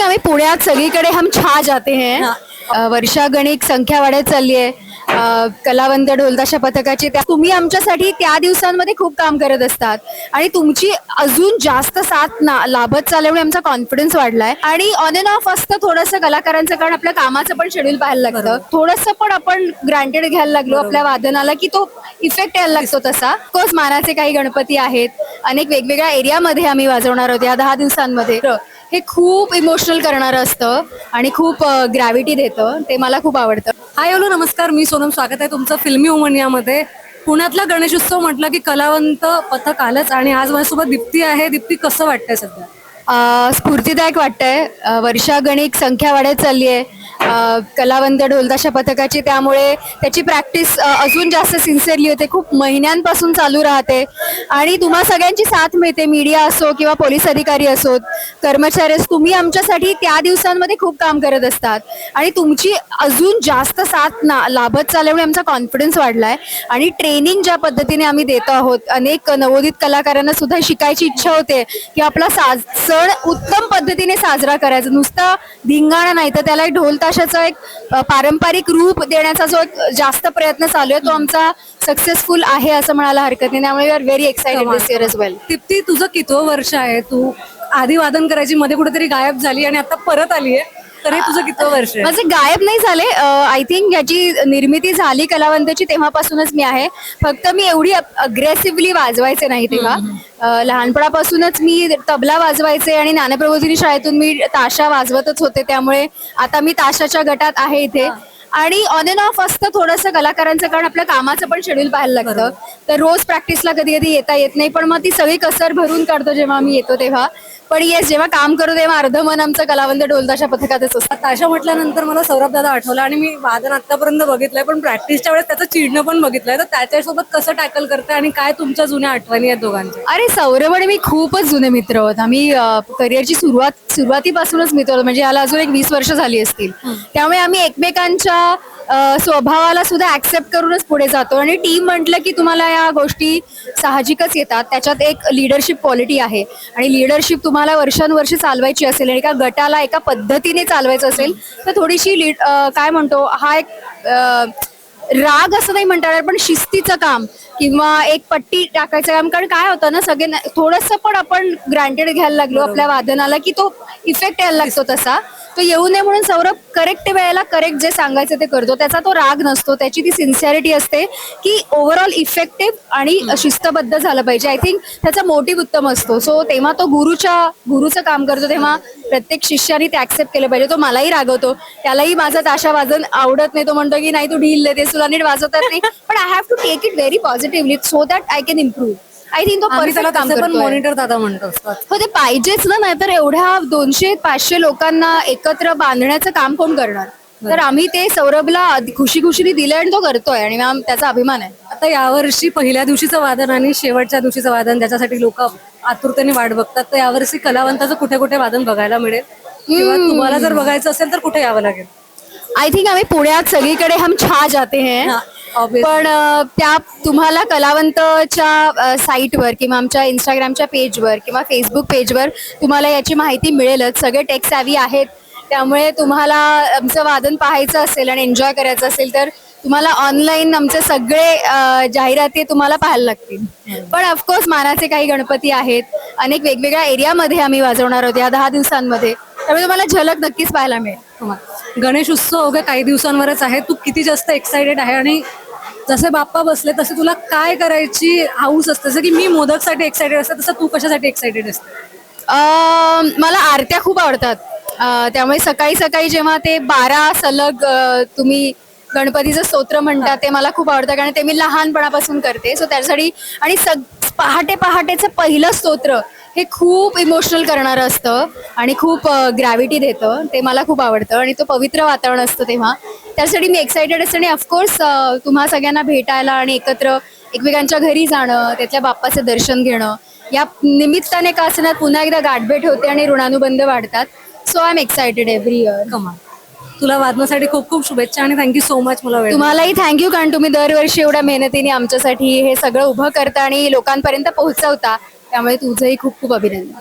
आम्ही पुण्यात सगळीकडे हम छा जाते हैं. वर्षा गणिक संख्या वाढत चालली आहे. कलावंत ढोलताशा पथकाची त्या तुम्ही आमच्यासाठी त्या दिवसांमध्ये खूप काम करत असतात. आणि तुमची अजून जास्त साथ ना लाभत चालल्यामुळे आमचा कॉन्फिडन्स वाढलाय. आणि ऑन अँड ऑफ असतं थोडंसं कलाकारांचं कारण आपल्या कामाचं पण शेड्यूल पाहायला लागतं. थोडंसं पण आपण ग्रांटेड घ्यायला लागलो आपल्या वादनाला की तो इफेक्ट यायला लागतो तसा. कोर्स मानाचे काही गणपती आहेत. अनेक वेगवेगळ्या एरियामध्ये आम्ही वाजवणार आहोत या दहा दिवसांमध्ये. हे खूप इमोशनल करणारं असतं आणि खूप ग्रॅव्हिटी देतं. ते मला खूप आवडतं. हाय हॅलो नमस्कार. मी सोनम स्वागत आहे तुमचं फिल्मी वुमन यामध्ये पुण्यातला गणेशोत्सव म्हटलं की कलावंत पथक आलंच आणि आज माझ्यासोबत दीप्ती आहे. दीप्ती कसं वाटतंय सध्या? स्फूर्तीदायक वाटतंय. अ, वर्षा गणिक संख्या वाढत चालली आहे कलावंत ढोलताशा पथकाची त्यामुळे त्याची प्रॅक्टिस अजून जास्त सिन्सिअरली होते. खूप महिन्यांपासून चालू राहते. आणि तुम्हा सगळ्यांची साथ मिळते. मीडिया असो किंवा पोलीस अधिकारी असोत कर्मचारी असो तुम्ही आमच्यासाठी त्या दिवसांमध्ये खूप काम करत असतात. आणि तुमची अजून जास्त साथ ना लाभत चालल्यामुळे आमचा कॉन्फिडन्स वाढलाय. आणि ट्रेनिंग ज्या पद्धतीने आम्ही देतो आहोत अनेक नवोदित कलाकारांना सुद्धा शिकायची इच्छा होते की आपला साज सण उत्तम पद्धतीने साजरा करायचा. नुसता धिंगाणा नाही तर त्याला एक ढोल ताशाचा एक पारंपरिक रूप देण्याचा जो एक जास्त प्रयत्न चालू आहे तो आमचा सक्सेसफुल आहे असं म्हणायला हरकत नाही. त्यामुळे we are very excited this year as well Deepti तुझं कितवं वर्ष आहे? तू आधी वादन करायची मध्ये कुठेतरी गायब झाली आणि आता परत आली आहे तर हे तुझं कितवं वर्ष आहे? माझे गायब नाही झाले आय थिंक याची निर्मिती झाली कलावंताची तेव्हापासूनच मी आहे. फक्त मी एवढी अग्रेसिव्हली वाजवायचे नाही तेव्हा. लहानपणापासूनच मी तबला वाजवायचे आणि ज्ञानप्रबोधिनी शाळेतून मी ताशा वाजवतच होते. त्यामुळे आता मी ताशाच्या गटात आहे इथे. आणि ऑन अँड ऑफ असतं थोडंसं कलाकारांचं कारण आपल्या कामाचं पण शेड्यूल पाहायला लागतं. तर रोज प्रॅक्टिसला कधी कधी येता येत नाही. पण मग ती सगळी कसर भरून काढतो जेव्हा आम्ही येतो तेव्हा. पण येस जेव्हा काम करतो तेव्हा अर्ध मन आमचं कलावंत ढोलताशा पथकातच असतं. ताशा म्हटल्यानंतर मला सौरभ दादा आठवला आणि मी वादन आतापर्यंत बघितलंय पण प्रॅक्टिसच्या वेळेस त्याचं चिडणं पण बघितलंय. तर त्याच्यासोबत कसं टॅकल करते आणि काय तुमच्या जुन्या आठवणी आहेत दोघांच्या? अरे सौरभ आणि मी खूपच जुने मित्र आहोत. आम्ही करिअरची सुरुवात सुरुवातीपासूनच मित्र आहोत. म्हणजे याला अजून एक वीस वर्ष झाली असतील. त्यामुळे आम्ही एकमेकांच्या स्वभावाला सुद्धा ऍक्सेप्ट करूनच पुढे जातो. आणि टीम म्हटलं की तुम्हाला या गोष्टी साहजिकच येतात. त्याच्यात एक लिडरशिप क्वालिटी आहे. आणि लिडरशिप तुम्हाला वर्षानुवर्ष चालवायची असेल आणि एका गटाला एका पद्धतीने चालवायचं असेल तर थोडीशी लीड काय म्हणतो हा एक राग असं नाही म्हणता येणार पण शिस्तीचं काम किंवा एक पट्टी टाकायचं काम. कारण काय होतं ना सगळे थोडस पण आपण ग्रांटेड घ्यायला लागलो आपल्या वादनाला की तो इफेक्ट यायला लागतो तसा. तो येऊ नये म्हणून सौरभ करेक्ट वेळेला करेक्ट जे सांगायचं ते करतो. त्याचा तो राग नसतो. त्याची ती सिन्सिअरिटी असते की ओव्हरऑल इफेक्टिव्ह आणि शिस्तबद्ध झालं पाहिजे. आय थिंक त्याचा मोटिव्ह उत्तम असतो. सो तेव्हा तो गुरुच्या गुरुचं काम करतो. तेव्हा प्रत्येक शिष्याने ते ऍक्सेप्ट केलं पाहिजे. तो मलाही रागवतो. त्यालाही माझं ताशा वाजन आवडत नाही. तो म्हणतो की नाही तू ढील देतेस. तुला नीट वाजवतात नाही. पण I have to take it very positively so that I can improve I think तो आम्ही त्याला परफेक्ट काम तसं पण मॉनिटर दादा म्हणतो असतात. हो ते पाहिजेच ना नाहीतर एवढ्या दोनशे पाचशे लोकांना एकत्र बांधण्याचं काम कोण करणार? तर आम्ही ते सौरभला खुशी खुशीने दिलंय आणि तो करतोय आणि मॅम त्याचा अभिमान आहे. आता यावर्षी पहिल्या दिवशीचं वादन आणि शेवटच्या दिवशीचं वादन ज्याच्यासाठी लोक आतुरतेने वाट बघतात तर यावर्षी कलावंताचं कुठे कुठे वादन बघायला मिळेल? किंवा तुम्हाला जर बघायचं असेल तर कुठे यावं लागेल? आय थिंक आम्ही पुण्यात सगळीकडे हम छा जाते हैं. हा. पण अ, त्या तुम्हाला कलावंतच्या साईटवर किंवा आमच्या इंस्टाग्रामच्या पेजवर किंवा फेसबुक पेजवर तुम्हाला याची माहिती मिळेलच. सगळे टेक्स ॲवी आहेत. त्यामुळे तुम्हाला आमचं वादन पाहायचं असेल आणि एन्जॉय करायचं असेल तर तुम्हाला ऑनलाईन आमचे सगळे अ, जाहिराती तुम्हाला पाहायला लागतील. पण ऑफकोर्स मानाचे काही गणपती आहेत. अनेक वेगवेगळ्या एरियामध्ये आम्ही वाजवणार आहोत या दहा दिवसांमध्ये. त्यामुळे तुम्हाला झलक नक्कीच पाहायला मिळेल. गणेश उत्सव हो अवघ्या काही दिवसांवरच आहे. तू किती जास्त एक्साइटेड आहे आणि जसे बाप्पा बसले तसे तुला काय करायची हाऊस असते? जसं की मी मोदकसाठी एक्सायटेड असते तसं तू कशासाठी एक्साइटेड असते? मला आरत्या खूप आवडतात. अं, त्यामुळे सकाळी सकाळी जेव्हा ते बारा सलग अं, तुम्ही गणपतीचं स्तोत्र म्हणता ते मला खूप आवडतं. कारण ते मी लहानपणापासून करते. सो त्यासाठी आणि सग पहाटे पहाटेचं पहिलं स्तोत्र हे खूप इमोशनल करणारं असतं आणि खूप ग्रॅव्हिटी देतं. ते मला खूप आवडतं आणि तो पवित्र वातावरण असतं तेव्हा. त्यासाठी मी एक्सायटेड असते आणि ऑफकोर्स तुम्हा सगळ्यांना भेटायला आणि एकत्र एकमेकांच्या घरी जाणं त्यातल्या बाप्पाचं दर्शन घेणं या निमित्ताने का असणार पुन्हा एकदा गाठभेट होते आणि ऋणानुबंध वाढतात. So I am excited every year कमाल तुला वादनासाठी खूप खूप शुभेच्छा आणि थँक्यू सो मच मला तुम्हालाही थँक्यू कारण तुम्ही दरवर्षी एवढ्या मेहनतीने आमच्यासाठी हे सगळं उभं करता आणि लोकांपर्यंत पोहोचवता. त्यामुळे तुझंही खूप खूप अभिनंदन.